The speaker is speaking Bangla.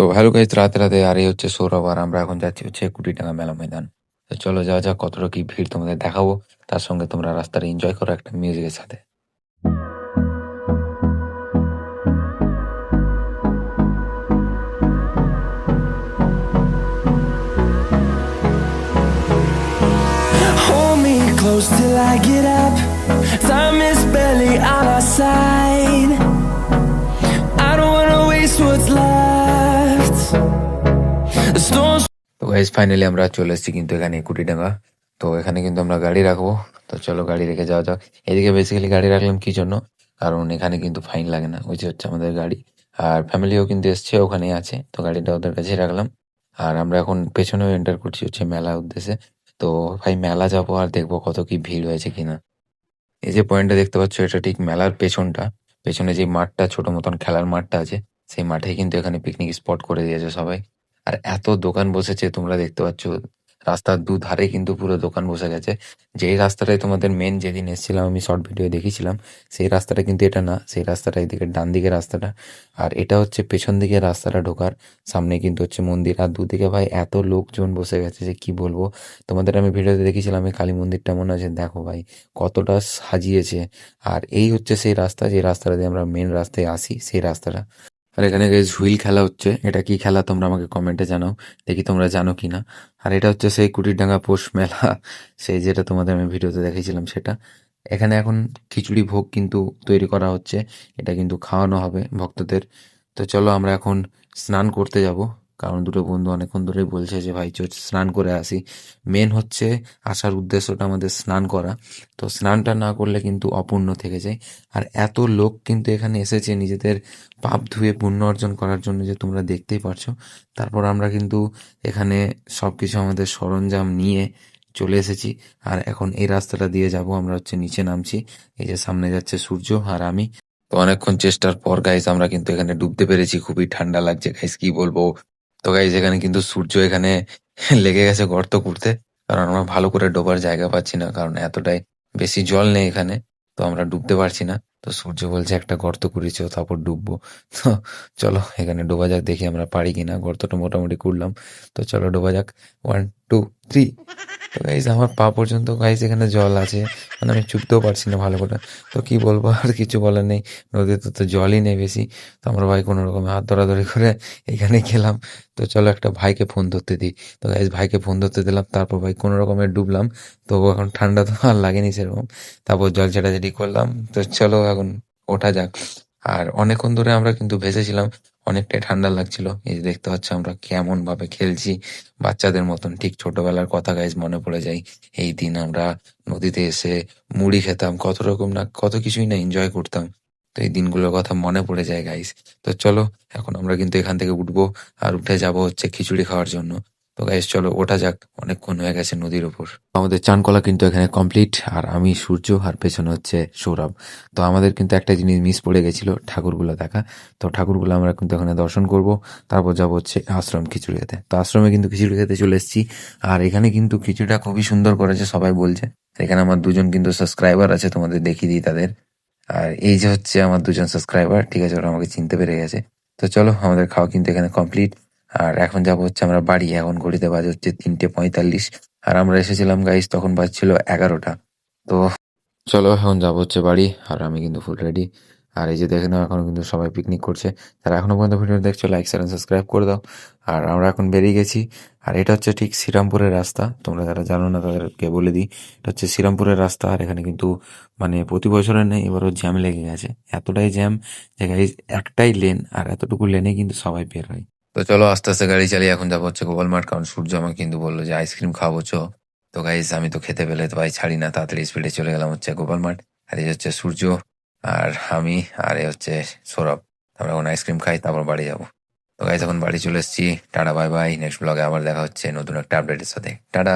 তো হ্যালো গাইজ রাতে রাতে আর এই হচ্ছে সৌরভ আর আমরা এখন যাচ্ছি হচ্ছে কুটিটাঙ্গা মেলা ময়দান তো চলো যাওয়া যাক, কতটা কি ভিড় তোমাদের দেখাবো তার সঙ্গে তোমরা রাস্তাটা এনজয় করো একটা মিউজিকের সাথে close till I get up. Time is barely on our side. Guys finally আমরা চলে এসেছি কিন্তু এখানে কুটিডাঙ্গা। তো এখানে কিন্তু আমরা গাড়ি রাখব। তো চলো গাড়ি রেখে যাওয়া যাক। এদিকে বেসিক্যালি গাড়ি রাখলাম কি জন্য? কারণ এখানে কিন্তু ফাইন লাগে না, ওই যে হচ্ছে আমাদের গাড়ি। আর ফ্যামিলিও কিন্তু এসছে ওখানেই আছে। তো গাড়িটা ওদের কাছেই রাখলাম। আর আমরা এখন পেছনেও এন্টার করছি হচ্ছে মেলা উদ্দেশ্যে। তো ভাই, মেলা যাব আর দেখব কত কি ভিড় হয়েছে কিনা। এই যে পয়েন্টটা দেখতে পাচ্ছ, এটা ঠিক মেলার পেছনটা। পেছনে যে মাঠটা, ছোট মতন খেলার মাঠটা আছে, সেই মাঠে কিন্তু এখানে পিকনিক স্পট করে দিয়েছে সবাই। আর এত দোকান বসেছে তোমরা দেখতে পাচ্ছ। রাস্তার দুধারে কিন্তু পুরো দোকান বসে গেছে। যেই রাস্তাটায় তোমাদের মেন যেদিন এসেছিলাম, আমি শর্ট ভিডিও দেখেছিলাম সেই রাস্তাটা কিন্তু এটা না, সেই রাস্তাটা এদিকে ডান দিকের রাস্তাটা। আর এটা হচ্ছে পেছন দিকে রাস্তাটা ঢোকার, সামনে কিন্তু হচ্ছে মন্দির। আর দুদিকে ভাই এত লোকজন বসে গেছে যে কি বলব? তোমাদের আমি ভিডিওতে দেখেছিলাম এই কালী মন্দিরটা মনে আছে দেখো ভাই কতটা সাজিয়েছে। আর এই হচ্ছে সেই রাস্তা, যে রাস্তাটা দিয়ে আমরা মেন রাস্তায় আসি, সেই রাস্তাটা। আর এখানে গাইজ হুইল খেলা হচ্ছে। এটা কি খেলা? তোমরা আমাকে কমেন্টে জানাও। দেখি তোমরা জানো কি না আর এটা হচ্ছে সেই কুটিরডাঙ্গা পোষ মেলা। সেই যেটা তোমাদের আমি ভিডিওতে দেখেছিলাম সেটা। এখানে এখন খিচুড়ি ভোগ কিন্তু তৈরি করা হচ্ছে। এটা কিন্তু খাওয়ানো হবে ভক্তদের। তো চলো আমরা এখন স্নান করতে যাব। কারণ দুটো বন্ধু অনেকক্ষণ ধরেই বলছে যে, ভাই চল স্নান করে আসি। মেন হচ্ছে আসার উদ্দেশ্যটা আমাদের স্নান করা। তো স্নানটা না করলে কিন্তু অপূর্ণ থেকে যায়। আর এত লোক কিন্তু এখানে এসেছে নিজেদের পাপ ধুয়ে পুণ্য অর্জন করার জন্য যে তোমরা দেখতেই পারছ। তারপর আমরা কিন্তু এখানে সব কিছু আমাদের সরঞ্জাম নিয়ে চলে এসেছি। আর এখন এই রাস্তাটা দিয়ে যাব। আমরা হচ্ছে নিচে নামছি। এই যে সামনে যাচ্ছে সূর্য আর আমি। তো অনেকক্ষণ চেষ্টার পর গাইজ আমরা কিন্তু এখানে ডুবতে পেরেছি। খুবই ঠান্ডা লাগছে। গাইস কি বলব? তো গাইজ এখানে কিন্তু সূর্য এখানে লেগে গেছে গর্ত করতে। কারণ আমরা ভালো করে ডোবার জায়গা পাচ্ছি না, কারণ এতটাই বেশি জল নেই এখানে, তো আমরা ডুবতে পারছি না। তো সূর্য বলছে একটা গর্ত করেছে, তারপর ডুববো। তো চলো, এখানে ডোবা যাক, দেখি আমরা পারি কিনা। গর্তটা মোটামুটি করলাম। তো চলো ডোবা যাক। ওয়ান টু থ্রি তো গাইজ আমার পা পর্যন্ত গাইজ এখানে জল আছে। মানে আমি চুপতেও পারছি না ভালো করে। তো কি বলব, আর কিছু বলার নেই। নদীতে তো জলই নেই বেশি। তো আমরা ভাই কোনো রকম হাত ধরাধরি করে এখানে গেলাম। তো চলো একটা ভাইকে ফোন ধরতে দিই। তো গাইজ ভাইকে ফোন ধরতে দিলাম। তারপর ভাই কোনো রকমের ডুবলাম। তো এখন ঠান্ডা তো আর লাগেনি সেরকম। তারপর জল ছেটাছেটি করলাম। তো চলো এখন ওঠা যাক। আর অনেকক্ষণ ধরে আমরা কিন্তু ভেসেছিলাম। অনেকটাই ঠান্ডা লাগছিল। এই যে দেখতে পাচ্ছ আমরা কেমন ভাবে খেলছি। বাচ্চাদের মতন ঠিক ছোটবেলার কথা গাইজ মনে পড়ে যায়। এই দিন আমরা নদীতে এসে মুড়ি খেতাম, কত রকম না, কত কিছুই না এনজয় করতাম। তো এই দিনগুলোর কথা মনে পড়ে যায় গাইস তো চলো, এখন আমরা কিন্তু এখান থেকে উঠবো আর উঠে যাব হচ্ছে খিচুড়ি খাওয়ার জন্য। তো গাইজ চলো, ওঠা যাক। অনেকক্ষণ হয়ে গেছে নদীর ওপর আমাদের চানকলা কিন্তু এখানে কমপ্লিট আর আমি সূর্য, আর পেছনে হচ্ছে সৌরভ। তো আমাদের কিন্তু একটা জিনিস মিস পড়ে গেছিল, ঠাকুরগুলো দেখা। তো ঠাকুরগুলো আমরা কিন্তু এখানে দর্শন করব। তারপর যাব হচ্ছে আশ্রম খিচুড়ি খেতে তো আশ্রমে কিন্তু খিচুড়ি খেতে চলে এসেছি। আর এখানে কিন্তু খিচুড়িটা খুবই সুন্দর করেছে সবাই বলছে। এখানে আমার দুজন কিন্তু সাবস্ক্রাইবার আছে, তোমাদের দেখিয়ে দিই তাদের। আর এই যে হচ্ছে আমার দুজন সাবস্ক্রাইবার ঠিক আছে, ওরা আমাকে চিনতে পেরে গেছে। তো চলো, আমাদের খাওয়া কিন্তু এখানে কমপ্লিট আর এখন যাব হচ্ছে আমরা বাড়ি, এখন ঘড়িতে বাজে হচ্ছে তিনটে পঁয়তাল্লিশ। আর আমরা এসেছিলাম গাইস তখন বাজছিল এগারোটা। তো চলো, এখন যাব হচ্ছে বাড়ি, আর আমি কিন্তু ফুল রেডি আর এই যে দেখে নাও, এখন কিন্তু সবাই পিকনিক করছে। তারা এখনও পর্যন্ত ভিডিও দেখছ লাইক শেয়ার সাবস্ক্রাইব করে দাও। আর আমরা এখন বেরিয়ে গেছি। আর এটা হচ্ছে ঠিক শ্রীরামপুরের রাস্তা। তোমরা যারা জানো না, তাদেরকে বলে দিই, এটা হচ্ছে শ্রীরামপুরের রাস্তা। আর এখানে কিন্তু মানে প্রতি বছরের নেই এবারও জ্যাম লেগে গেছে। এতটাই জ্যাম যে একটাই লেন আর এতটুকু লেনে কিন্তু সবাই বের হয়। তো চলো আস্তে আস্তে গাড়ি চালিয়ে এখন যাব হচ্ছে গোপাল মার্ট কারণ সূর্য আমাকে কিন্তু বলল যে আইসক্রিম খাব, চো। তো গাইজ আমি তো খেতে পেলে তো ভাই ছাড়ি না তাড়াতাড়ি স্পিডে চলে গেলাম হচ্ছে গোপাল মার্ট আর এই হচ্ছে সূর্য, আর আমি, আর এ হচ্ছে সৌরভ। আমরা এখন আইসক্রিম খাই, তারপর বাড়ি যাব। তো গাইজ এখন বাড়ি চলে এসেছি। টাটা বাই বাই নেক্সট ব্লগে আবার দেখা হচ্ছে নতুন একটা আপডেটের সাথে। টাটা।